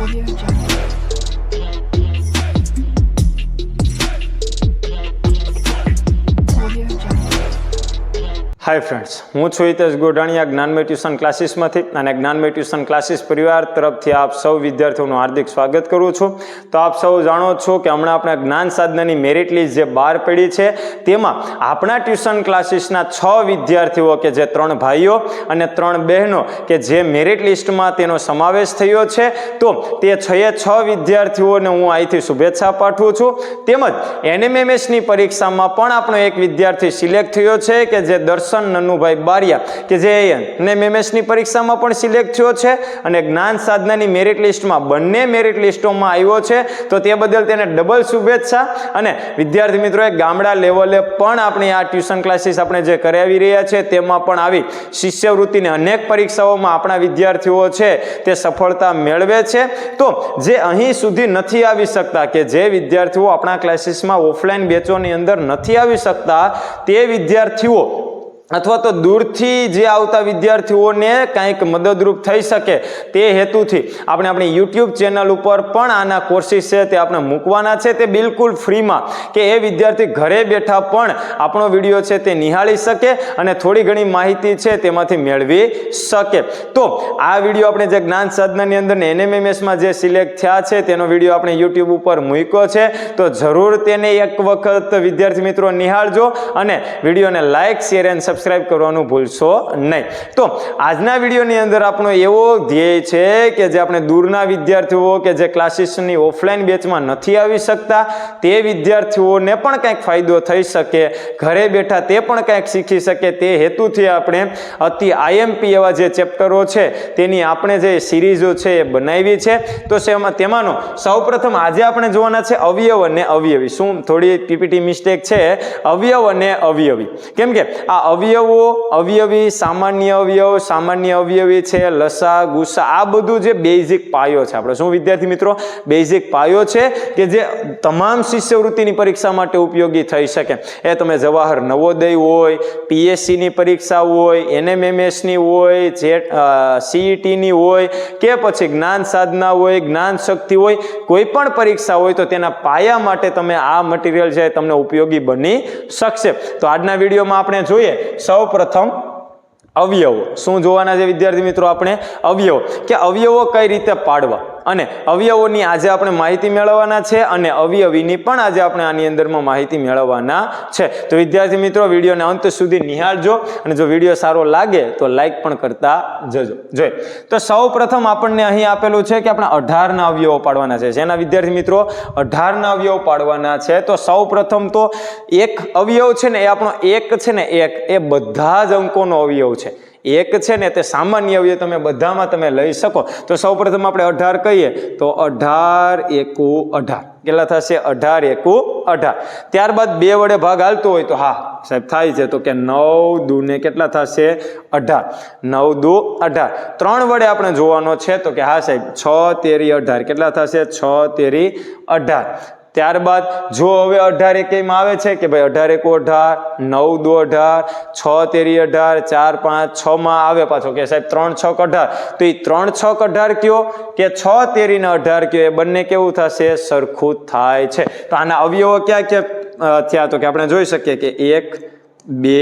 Audio hi friends હું છું Hitesh Godhaniya જ્ઞાનમય tuition ક્લાસીસમાંથી અને જ્ઞાનમય ટ્યુશન ક્લાસીસ પરિવાર તરફથી આપ સૌ વિદ્યાર્થીઓનું હાર્દિક સ્વાગત કરું છું. તો આપ સૌ જાણો છો કે હમણાં આપણે જ્ઞાન સાધનાની મેરિટ લિસ્ટ જે બહાર પડી છે, તેમાં આપણા ટ્યુશન ક્લાસીસના છ વિદ્યાર્થીઓ કે જે ત્રણ ભાઈઓ અને ત્રણ બહેનો કે જે મેરિટ લિસ્ટમાં તેનો સમાવેશ થયો છે, તો તે છ છ વિદ્યાર્થીઓને હું અહીંથી શુભેચ્છા પાઠવું છું. તેમજ એનએમએમએસની પરીક્ષામાં પણ આપણો એક વિદ્યાર્થી સિલેક્ટ થયો છે કે જે દર્શન નનુભાઈ બારિયા કે જે ને મેમેસની પરીક્ષામાં પણ સિલેક્ટ થયો છે અને જ્ઞાન સાધનાની મેરિટ લિસ્ટમાં બંને મેરિટ લિસ્ટોમાં આવ્યો છે. તો તે બદલ તેને ડબલ શુભેચ્છા અને વિદ્યાર્થી મિત્રોએ ગામડા લેવલે પણ આપણી આ ટ્યુશન ક્લાસીસ આપણે જે કરાવી રહ્યા છે તેમાં પણ આવી શિષ્યવૃત્તિની અનેક પરીક્ષાઓમાં આપણા વિદ્યાર્થીઓ છે તે સફળતા મેળવે છે. તો જે અહીં સુધી નથી આવી શકતા કે જે વિદ્યાર્થીઓ આપણા ક્લાસીસમાં ઓફલાઈન બેચોની અંદર નથી આવી શકતા તે વિદ્યાર્થીઓ અથવા તો દૂરથી જે આવતા વિદ્યાર્થીઓને કંઈક મદદરૂપ થઈ શકે તે હેતુથી આપણે આપણી યુટ્યુબ ચેનલ ઉપર પણ આના કોર્સિસ છે તે આપણે મૂકવાના છે. તે બિલકુલ ફ્રીમાં કે એ વિદ્યાર્થી ઘરે બેઠા પણ આપણો વીડિયો છે તે નિહાળી શકે અને થોડી ઘણી માહિતી છે તેમાંથી મેળવી શકે. તો આ વીડિયો આપણે જે જ્ઞાન સાધનાની અંદર એનએમએમએસમાં જે સિલેક્ટ થયા છે તેનો વીડિયો આપણે યુટ્યુબ ઉપર મૂક્યો છે. તો જરૂર તેને એક વખત વિદ્યાર્થી મિત્રો નિહાળજો અને વિડીયોને લાઇક શેર એન્ડ સબસ્ક્રાઇબ કરવાનું ભૂલશો નહીં. તો આજના વિડીયોની અંદર આપણો એવો ધ્યેય છે કે જે આપણે દૂરના વિદ્યાર્થીઓ કે જે ક્લાસીસની ઓફલાઈન બેચમાં નથી આવી શકતા, તે વિદ્યાર્થીઓને પણ કંઈક ફાયદો થઈ શકે, ઘરે બેઠા તે પણ કંઈક શીખી શકે. તે હેતુથી આપણે અતિ આઈએમપી એવા જે ચેપ્ટરો છે, તેની આપણે જે સિરીઝો છે એ બનાવી છે. તો તેમાંનો સૌપ્રથમ આજે આપણે જોવાના છે અવયવ અને અવયવી. શું થોડી પીપીટી મિસ્ટેક છે? અવયવ અને અવયવી. કેમ કે આ અવયવો અવયવી સામાન્ય અવયવ, સામાન્ય અવયવી છે, લસા ગુસા આ બધું જે બેઝિક પાયો છે આપણે. શું વિદ્યાર્થી મિત્રો? બેઝિક પાયો છે કે જે તમામ શિષ્યવૃત્તિની પરીક્ષા માટે ઉપયોગી થઈ શકે. એ તમે જવાહર નવોદય હોય, પીએસસીની પરીક્ષા હોય, એનએમએમએસની હોય જે સીઈટીની હોય કે પછી જ્ઞાન સાધના હોય, જ્ઞાન શક્તિ હોય, કોઈ પણ પરીક્ષા હોય તો તેના પાયા માટે તમે આ મટીરિયલ છે તમને ઉપયોગી બની શકશે. તો આજના વિડીયોમાં આપણે જોઈએ સૌ પ્રથમ અવયવો. શું જોવાના છે વિદ્યાર્થી મિત્રો આપણે? અવયવો. કે અવયવો કઈ રીતે પાડવા? અને અવયવોની આજે આપણે માહિતી મેળવવાના છે અને અવયવીની પણ આજે આપણે આની અંદરમાં માહિતી મેળવવાના છે. તો વિદ્યાર્થી મિત્રો, વિડીયોને અંત સુધી નિહાળજો અને જો વીડિયો સારો લાગે તો લાઈક પણ કરતા જજો. જોઈ. તો સૌ પ્રથમ આપણને અહીં આપેલું છે કે આપણે અઢારના અવયવો પાડવાના છે. જેના વિદ્યાર્થી મિત્રો, અઢારના અવયવો પાડવાના છે. તો સૌ તો એક અવયવ છે ને, એ આપણો એક છે ને, એક. એ બધા જ અંકોનો અવયવ છે. એક છે ને તે સામાન્ય અવયવ તમે બધામાં તમે લઈ શકો. તો સૌપ્રથમ આપણે અઢાર કહીએ, તો અઢાર એકુ અઢાર. કેટલા થશે? અઢાર એકુ અઢાર. ત્યારબાદ બે વડે ભાગ હાલતો હોય તો હા, સાહેબ, થાય છે. તો કે નવ દુ ને કેટલા થશે? અઢાર. નવ દુ અઢાર. ત્રણ વડે આપણે જોવાનો છે તો કે હા, સાહેબ, છ તેરી અઢાર. કેટલા થશે? છ તેરી અઢાર. ત્યારબાદ જો હવે અઢાર એકેયમાં આવે છે કે ભાઈ અઢાર એકો અઢાર, નવ દો અઢાર, છ તેરી અઢાર, ચાર પાંચ, છ માં આવે પાછો કે સાહેબ ત્રણ છ અઢાર. તો એ ત્રણ છ અઢાર કયો કે છ તેરી ને અઢાર કયો? એ બંને કેવું થશે? સરખું થાય છે. તો આના અવયવો ક્યાં ક્યાં થયા? તો કે આપણે જોઈ શકીએ કે એક, બે,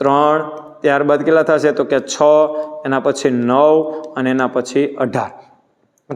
ત્રણ, ત્યારબાદ કેટલા થશે? તો કે છ, એના પછી નવ અને એના પછી અઢાર.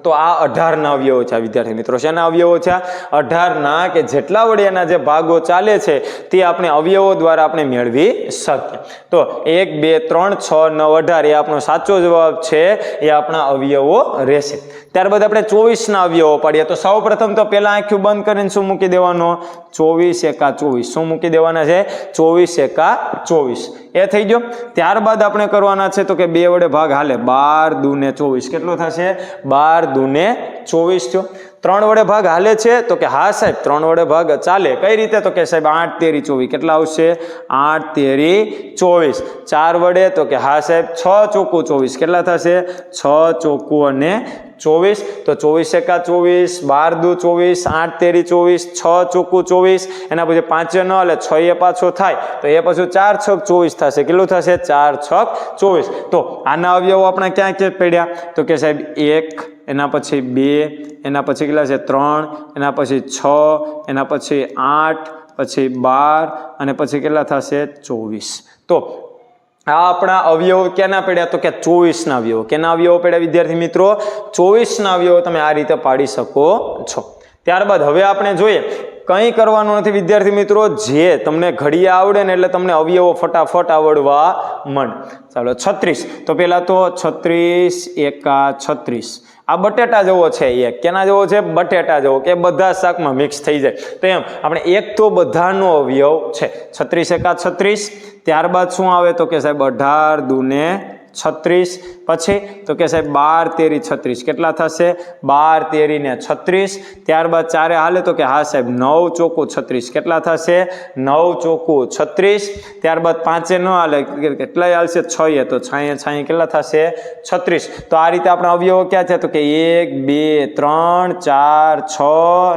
તો આ અઢારના અવયવો છે, આ વિદ્યાર્થી મિત્રો. શેના અવયવો છે? અઢારના કે જેટલા વડે જે ભાગો ચાલે છે, તે આપણે અવયવો દ્વારા આપણે મેળવી શકીએ. તો એક, બે, ત્રણ, છ, નવ, અઢાર, એ આપણો સાચો જવાબ છે, એ આપણા અવયવો રહેશે. ત્યારબાદ આપણે ચોવીસના અવયવો પાડીએ. તો સૌ તો પહેલાં આંખ્યું બંધ કરીને શું મૂકી દેવાનો? ચોવીસ એકા ચોવીસ. શું મૂકી દેવાના છે? ચોવીસ એકા ચોવીસ. એ થઈ ગયો. ત્યારબાદ આપણે કરવાના છે તો કે બે વડે ભાગ હાલે. બાર દૂને ચોવીસ. કેટલો થશે? બાર દુને ચોવીસ થયો. ત્રણ વડે ભાગ હાલે છે તો કે હા સાહેબ, ત્રણ વડે ભાગ ચાલે. કઈ રીતે? તો કે સાહેબ, આઠ તેરી ચોવીસ. કેટલા આવશે? આઠ તેરી ચોવીસ. ચાર વડે તો કે હા સાહેબ, છ ચોખ્ખું ચોવીસ. કેટલા થશે? છ ચોખ્ખું અને ચોવીસ, તો ચોવીસ એકા ચોવીસ, બાર દુ ચોવીસ, આઠ તેરી ચોવીસ, છ ચોખ્ખું ચોવીસ, એના પછી પાંચે ન, એટલે છ એ પાછો થાય, તો એ પાછું ચાર છક ચોવીસ થશે. કેટલું થશે? ચાર છક ચોવીસ. તો આના અવયવો આપણે ક્યાં ક્યાં પડ્યા? તો કે સાહેબ, એક, એના પછી બે, એના પછી કેટલા છે? ત્રણ, એના પછી છ, એના પછી આઠ, પછી બાર, અને પછી કેટલા થશે? ચોવીસ. તો આ આપણા અવયવ ક્યાંના પડ્યા તો કે ચોવીસના અવયવ. કેના અવયવો પડ્યા વિદ્યાર્થી મિત્રો? ચોવીસના અવયવો તમે આ રીતે પાડી શકો છો. ત્યારબાદ હવે આપણે જોઈએ, કંઈ કરવાનું નથી વિદ્યાર્થી મિત્રો, જે તમને ઘડિયા આવડે ને એટલે તમને અવયવો ફટાફટ આવડવા મંડ ચાલો, છત્રીસ. તો પહેલાં તો છત્રીસ, એકા, છત્રીસ. આ બટેટા જેવો છે એક કેના જેવો છે? બટેટા જેવો, કે બધા શાકમાં મિક્સ થઈ જાય. તો એમ, આપણે એક તો બધાનો અવયવ છે. છત્રીસ એકા છત્રીસ. ત્યારબાદ શું આવે તો કે સાહેબ, અઢાર દુને છત્રીસ. પછી તો કે સાહેબ, બાર, તેરી, છત્રીસ. કેટલા થશે? બાર, તેરી ને છત્રીસ. ત્યારબાદ ચારે હાલે તો કે હા સાહેબ, નવ ચોખ્ખું છત્રીસ. કેટલા થશે? નવ ચોખ્ખું છત્રીસ. ત્યારબાદ પાંચે ન હાલે કેટલાય હાલશે? છ એ તો છાંયે છાંયે કેટલા થશે? છત્રીસ. તો આ રીતે આપણા અવયવો ક્યાં છે? તો કે એક, બે, ત્રણ, ચાર, છ,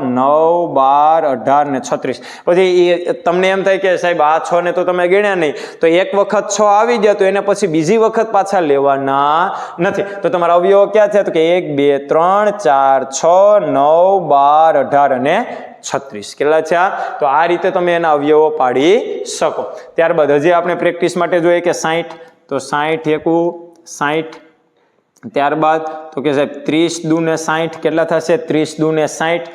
નવ, બાર, અઢાર ને છત્રીસ. પછી એ તમને એમ થાય કે સાહેબ, આ છ ને તો તમે ગણ્યા નહીં. તો એક વખત છ આવી ગયા તો એને પછી બીજી વખત પાછા લેવાના નથી. તો તમારા અવયવો ક્યાં છે? તો કે એક, બે, ત્રણ, ચાર, છ, નવ, બાર, અઢાર અને છત્રીસ. કેટલા છે આ? તો આ રીતે તમે એના અવયવો પાડી શકો. ત્યારબાદ હજી આપણે પ્રેક્ટિસ માટે જોઈએ કે સાઠ તો સાઠ એકું સાઠ ત્યારબાદ તો કે સાહેબ, ત્રીસ દુ ને સાઠ કેટલા થશે? ત્રીસ દુ ને સાઠ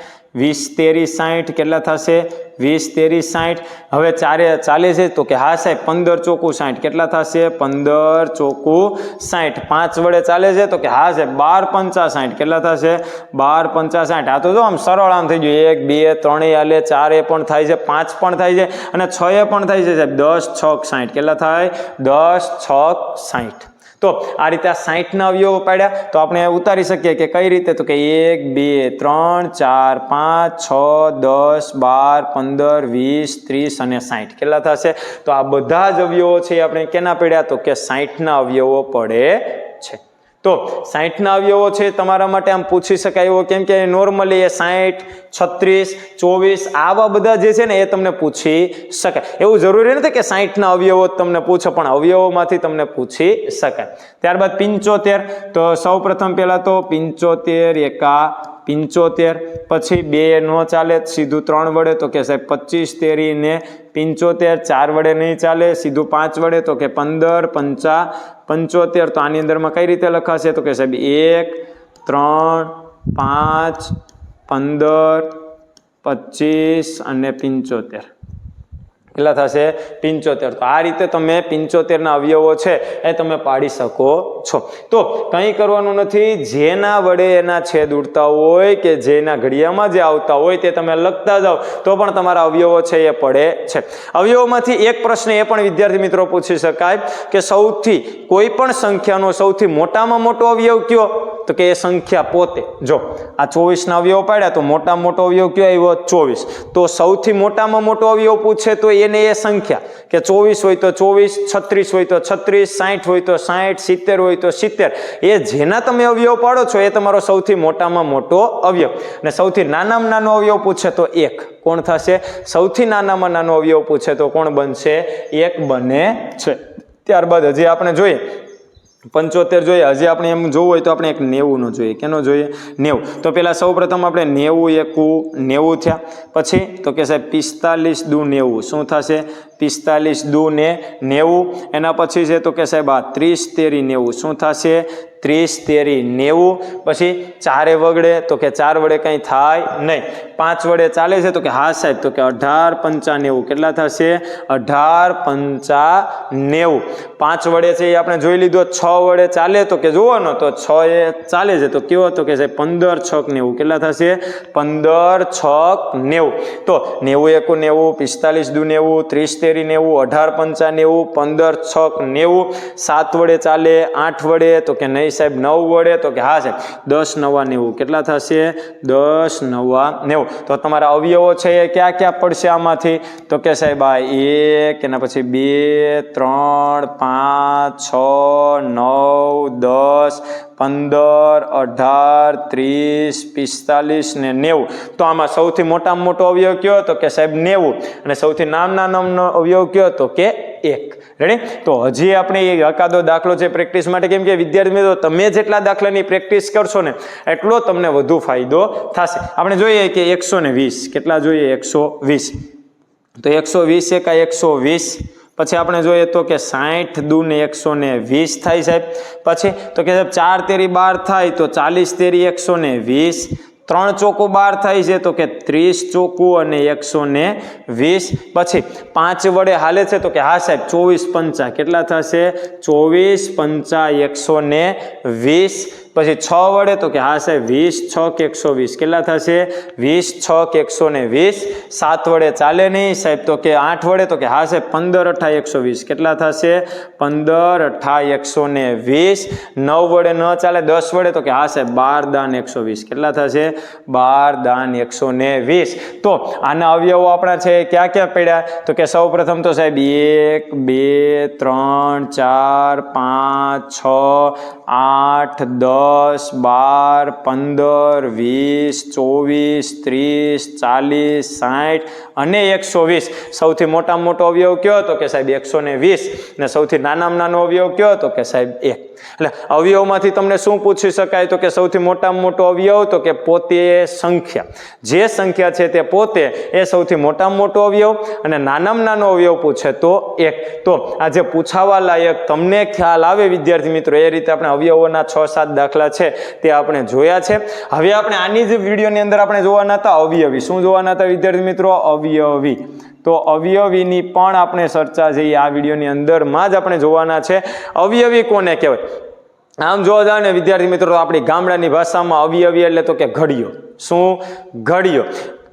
વીસ, તેરી સાઠ કેટલા થશે? વીસ, તેરી સાઠ હવે ચારે ચાલે છે તો કે હા સાહેબ, પંદર ચોખ્ખું સાઠ કેટલા થશે? પંદર ચોખ્ખું સાઠ પાંચ વડે ચાલે છે તો કે હા સાહેબ, બાર પંચા સાઠ કેટલા થશે? બાર પંચા સાઠ આ તો જો આમ સરળ આમ થઈ ગયું. એક, બે, ત્રણેય હાલે ચારે પણ થાય છે, પાંચ પણ થાય છે અને છ એ પણ થાય છે સાહેબ. દસ છક સાઠ કેટલા થાય? દસ છક સાઠ તો આ રીતે આ સાહીઠના અવયવો પાડ્યા. તો આપણે ઉતારી શકીએ કે કઈ રીતે? તો કે એક, બે, ત્રણ, ચાર, પાંચ, છ, દસ, બાર, પંદર, વીસ, ત્રીસ અને સાઠ કેટલા થશે? તો આ બધા જ અવયવો છે આપણે કેના પડ્યા? તો કે સાહીઠના અવયવો પડે છે. તો સાહીઠના અવયવો છે, તમારા માટે આમ પૂછી શકાય એવો કેમ કે નોર્મલી એ સાહીઠ છત્રીસ, ચોવીસ આવા બધા જે છે ને એ તમને પૂછી શકાય. એવું જરૂરી નથી કે સાહીઠના અવયવો તમને પૂછે, પણ અવયવોમાંથી તમને પૂછી શકાય. ત્યારબાદ પિંચોતેર, તો સૌ પ્રથમ પહેલાં તો પિંચોતેર એકા પિંચોતેર, પછી બે ન ચાલે, સીધું ત્રણ વડે તો કે સાહેબ પચીસ, તેરી ને પિંચોતેર, ચાર વડે નહીં ચાલે, સીધું પાંચ વડે તો કે પંદર, પંચા, પંચોતેર. તો આની અંદરમાં કઈ રીતે લખાશે? તો કે સાહેબ એક, ત્રણ, પાંચ, પંદર, પચીસ અને પંચોતેર. કેટલા થશે? પિંચોતેર. તો આ રીતે તમે પિંચોતેરના અવયવો છે એ તમે પાડી શકો છો. તો કંઈ કરવાનું નથી. જેના વડે એના છેદ ઉડતા હોય કે જેના ઘડિયામાં જે આવતા હોય તે તમે લખતા જાઓ, તો પણ તમારા અવયવો છે એ પડે છે. અવયવોમાંથી એક પ્રશ્ન એ પણ વિદ્યાર્થી મિત્રો પૂછી શકાય કે સૌથી કોઈ પણ સંખ્યાનો સૌથી મોટામાં મોટો અવયવ કયો? તો કે એ સંખ્યા પોતે. જો આ ચોવીસના અવયવ પાડ્યા તો મોટામાં મોટો અવયવ કયો આવ્યો? ચોવીસ. તો સૌથી મોટામાં મોટો અવયવ પૂછે તો એને એ સંખ્યા. કે ચોવીસ હોય તો ચોવીસ, છત્રીસ હોય તો છત્રીસ સાઠ હોય તો સાઠ સિત્તેર હોય તો સિત્તેર. એ જેના તમે અવયવ પાડો છો એ તમારો સૌથી મોટામાં મોટો અવયવ. અને સૌથી નાનામાં નાનો અવયવ પૂછે તો એક. કોણ થશે? સૌથી નાનામાં નાનો અવયવ પૂછે તો કોણ બનશે? એક બને છે. ત્યારબાદ હજી આપણે જોઈએ. પંચોતેર જોઈએ. હજી આપણે એમ જોવું હોય તો આપણે એક નેવુંનો જોઈએ. કેનો જોઈએ? નેવું. તો પહેલાં સૌ પ્રથમ આપણે નેવું એકું નેવું થયા. પછી તો કે સાહેબ પિસ્તાલીસ દુ નેવું. શું થશે? પિસ્તાલીસ દુ ને નેવું. એના પછી છે તો કે સાહેબ આ ત્રીસ તેરી નેવું. શું થશે? ત્રીસ, તેરી, નેવું, પછી ચારે વગડે તો કે ચાર વડે કંઈ થાય નહીં. પાંચ વડે ચાલે છે તો કે હા સાહેબ, તો કે અઢાર, પંચા, નેવું. કેટલા થશે? અઢાર, પંચા, નેવું. પાંચ વડે છે એ આપણે જોઈ લીધો, છ વડે ચાલે તો કે જુઓ ને તો છ એ ચાલે છે. તો કેવો તો કે સાહેબ, પંદર છક નેવું. કેટલા થશે? પંદર છક નેવું. તો નેવું, એકું, નેવું, પિસ્તાલીસ, દુ, નેવું, ત્રીસ, તેરી, નેવું, અઢાર, પંચા, નેવું, પંદર છક નેવું. સાત વડે ચાલે, આઠ વડે તો કે નહીં નહીં સાહેબ નવ વડે તો કે હા સાહેબ, દસ નવા નેવું. કેટલા થશે? દસ નવા નેવું. તો તમારા અવયવો છે એ ક્યાં ક્યાં પડશે આમાંથી? તો કે સાહેબ આ એક, એના પછી બે, ત્રણ, પાંચ, છ, નવ, દસ પંદર, અઢાર, ત્રીસ, પિસ્તાલીસ ને નેવું. તો આમાં સૌથી મોટામાં મોટો અવયવ કયો? તો કે સાહેબ નેવું. અને સૌથી નામના નામનો અવયવ કયો? તો કે એક. રેડી તો હજી આપણે એ અકાદો દાખલો છે પ્રેક્ટિસ માટે કેમ કે વિદ્યાર્થી મિત્રો, તમે જેટલા દાખલાની પ્રેક્ટિસ કરશો ને, એટલો તમને વધુ ફાયદો થશે. આપણે જોઈએ કે એકસો કેટલા જોઈએ? એકસો વીસ. તો એકસો વીસ એકા એકસો વીસ. પછી આપણે જોઈએ તો કે સાઠ દૂને એકસો ને વીસ થાય સાહેબ. પછી તો કે સાહેબ, ચાર તેરી બાર થાય તો ચાલીસ તેરી એકસો ને વીસ. ત્રણ ચોકું બાર થાય છે તો કે ત્રીસ ચોકું અને એકસો ને વીસ. પછી પાંચ વડે હાલે છે તો કે હા સાહેબ, ચોવીસ પંચા. કેટલા થશે? ચોવીસ પંચા એકસો ને વીસ. પછી છ વડે તો કે હા સાહેબ, વીસ, છ કે એકસો વીસ. કેટલા થશે? વીસ, છ કે એકસો ને વીસ. સાત વડે ચાલે નહીં. સાહેબ, તો કે આઠ વડે તો કે હા સાહેબ, પંદર અઠા એકસો વીસ. કેટલા થશે? પંદર અઠા એકસો ને વીસ. નવ વડે ન ચાલે, દસ વડે તો કે હા સાહેબ, બાર દાન એકસો વીસ. કેટલા થશે? બાર દાન એકસો ને વીસ. તો આના અવયવો આપણા છે ક્યાં ક્યાં પડ્યા? તો કે સૌ પ્રથમ તો સાહેબ, એક, બે, ત્રણ, ચાર, પાંચ, છ, આઠ, દસ બાર, પંદર, વીસ, ચોવીસ, ત્રીસ, ચાલીસ, સાઠ અને એકસો વીસ. સૌથી મોટામાં મોટો અવયવ કયો? તો કે સાહેબ એકસો ને વીસ. ને સૌથી નાનામાં નાનો અવયવ કયો? તો કે સાહેબ એક. એટલે અવયવમાંથી તમને શું પૂછી શકાય તો કે સૌથી મોટામાં મોટો અવયવ તો કે પોતે સંખ્યા. જે સંખ્યા છે તે પોતે એ સૌથી મોટામાં મોટો અવયવ અને નાનામાં નાનો અવયવ પૂછે તો એક. તો આ જે પૂછાવા લાયક તમને ખ્યાલ આવે વિદ્યાર્થી મિત્રો, એ રીતે આપણે અવયવોના છ સાત દાખલા છે તે આપણે જોયા છે. હવે આપણે આની જ વિડીયોની અંદર આપણે જોવાના હતા અવયવી. શું જોવાના હતા વિદ્યાર્થી મિત્રો? અવયવી. તો અવયવીની પણ આપણે ચર્ચા છે એ આ વિડીયોની અંદરમાં જ આપણે જોવાના છે. અવયવી કોને કહેવાય? આમ જોવા જાવ ને વિદ્યાર્થી મિત્રો આપણી ગામડાની ભાષામાં અવયવી એટલે તો કે ઘડિયો શું? ઘડિયો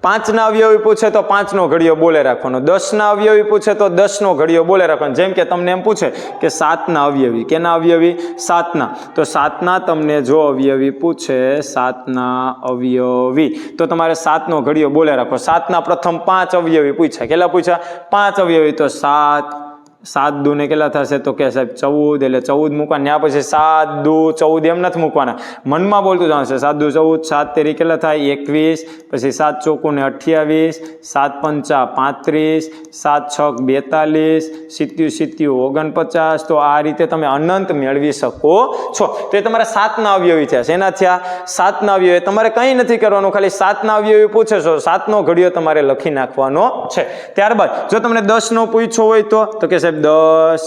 પાંચના અવયવી પૂછે તો પાંચનો ઘડિયો બોલે રાખવાનો. દસના અવયવી પૂછે તો દસનો ઘડિયો બોલે રાખવાનો. જેમ કે તમને એમ પૂછે કે સાતના અવયવી, કેના અવયવી? સાતના. તો સાતના તમને જો અવયવી પૂછે, સાતના અવયવી. તો તમારે સાતનો ઘડિયો બોલે રાખો સાતના પ્રથમ પાંચ અવયવી પૂછ્યા. કેટલા પૂછ્યા? પાંચ અવયવી. તો સાત સાત દુ ને કેટલા થશે? તો કે સાહેબ ચૌદ, એટલે ચૌદ મૂકવાના ત્યાં પછી સાત દુ ચૌદ એમ નથી મૂકવાના. મનમાં બોલતું જવાનું સાત દુ ચૌદ, સાત તેરી કેટલા થાય? એકવીસ, પછી સાત ચોકુને અઠ્યાવીસ, સાત પંચા પાંત્રીસ, સાત છક બેતાલીસ, સિત્યુ સિત્યુ ઓગણપચાસ, તો આ રીતે તમે અનંત મેળવી શકો છો. તો એ તમારા સાતના અવયવી થયા શેના થયા સાતના અવયવી તમારે કંઈ નથી કરવાનું, ખાલી સાતના અવયવી પૂછે છો. સાતનો ઘડિયો તમારે લખી નાખવાનો છે. ત્યારબાદ, જો તમને દસનો પૂછ્યો હોય તો કે સાહેબ દસ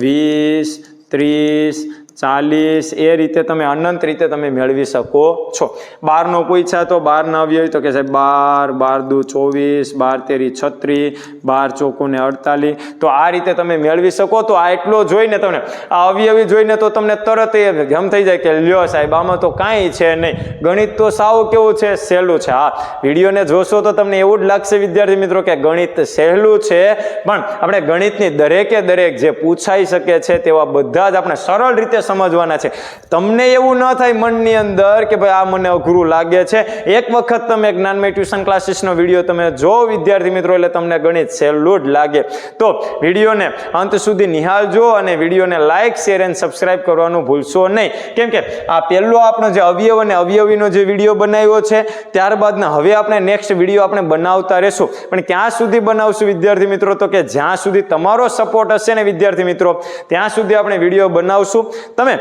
વીસ ત્રીસ ચાલીસ, એ રીતે તમે અનંત રીતે તમે મેળવી શકો છો. બારનો પૂછ્યા તો બારના અવયવી તો કે સાહેબ બાર બાર દુ ચોવીસ, બાર તેરી છત્રીસ, બાર ચોકુને અડતાલીસ. તો આ રીતે તમે મેળવી શકો તો આ એટલો જોઈને તમને, આ અવયવી જોઈને તો તમને તરત એ ગમ થઈ જાય કે લ્યો સાહેબ, આમાં તો કાંઈ છે નહીં. ગણિત તો સાવ કેવું છે, સહેલું છે. હા, વિડીયોને જોશો તો તમને એવું જ લાગશે વિદ્યાર્થી મિત્રો કે ગણિત સહેલું છે. પણ આપણે ગણિતની દરેકે દરેક જે પૂછાઈ શકે છે તેવા બધા જ આપણે સરળ રીતે સમજવાના છે. તમને એવું ન થાય મનની અંદર કે ભાઈ આ મને અઘરું લાગે છે. એક વખત તમે જ્ઞાનમય ટ્યુશન ક્લાસીસનો વીડિયો તમે જો વિદ્યાર્થી મિત્રો, એટલે તમને ગણિત સહેલું જ લાગે. તો વિડીયોને અંત સુધી નિહાળજો અને વિડીયોને લાઇક શેર એન્ડ સબસ્ક્રાઇબ કરવાનું ભૂલશો નહીં. કેમ કે આ પહેલો આપણો જે અવયવ અને અવયવીનો જે વીડિયો બનાવ્યો છે, ત્યારબાદના હવે આપણે નેક્સ્ટ વીડિયો આપણે બનાવતા રહેશું. પણ ક્યાં સુધી બનાવશું વિદ્યાર્થી મિત્રો? તો કે જ્યાં સુધી તમારો સપોર્ટ હશે ને વિદ્યાર્થી મિત્રો, ત્યાં સુધી આપણે વીડિયો બનાવશું. તમે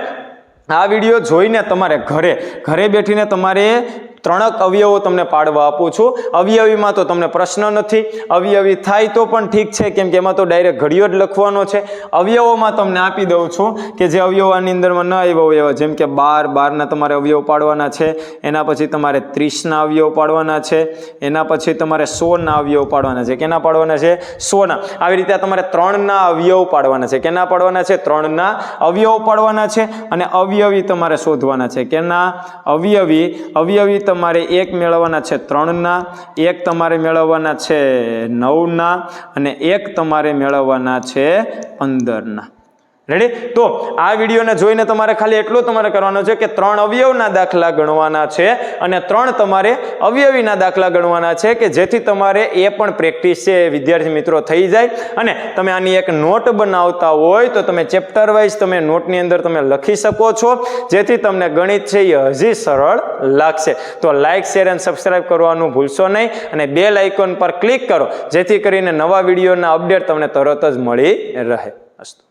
આ વીડિયો જોઈને તમારે ઘરે ઘરે બેઠીને તમારે ત્રણક અવયવો તમને પાડવા આપું છું. અવયવીમાં તો તમને પ્રશ્ન નથી. અવયવી થાય તો પણ ઠીક છે, કેમ કે એમાં તો ડાયરેક્ટ ઘડિયો જ લખવાનો છે. અવયવોમાં તમને આપી દઉં છું કે જે અવયવોની અંદરમાં ન આવ્યો અવયવ જેમ કે બાર, બારના તમારે અવયવ પાડવાના છે. એના પછી તમારે ત્રીસના અવયવ પાડવાના છે. એના પછી તમારે સોના અવયવ પાડવાના છે. કેના પાડવાના છે? સોના આવી રીતે તમારે ત્રણના અવયવ પાડવાના છે. કેના પાડવાના છે? ત્રણના અવયવ પાડવાના છે. અને અવયવી તમારે શોધવાના છે. કેના? અવયવી. અવયવી તમારે એક મેળવવાના છે ત્રણના, એક તમારે મેળવવાના છે નવના અને એક તમારે મેળવવાના છે પંદરના. રેડી તો આ વિડીયોને જોઈને તમારે ખાલી એટલું તમારે કરવાનું છે કે ત્રણ અવયવના દાખલા ગણવાના છે અને ત્રણ તમારે અવયવીના દાખલા ગણવાના છે કે જેથી તમારે એ પણ પ્રેક્ટિસ છે, વિદ્યાર્થી મિત્રો, થઈ જાય. અને તમે આની એક નોટ બનાવતા હોય તો તમે ચેપ્ટર વાઇઝ તમે નોટની અંદર તમે લખી શકો છો. જેથી તમને ગણિત છે એ હજી સરળ લાગશે. તો લાઇક શેર એન્ડ સબસ્ક્રાઈબ કરવાનું ભૂલશો નહીં અને બેલ આઇકોન પર ક્લિક કરો. જેથી કરીને નવા વિડીયોના અપડેટ તમને તરત જ મળી રહે. અસ્તુ.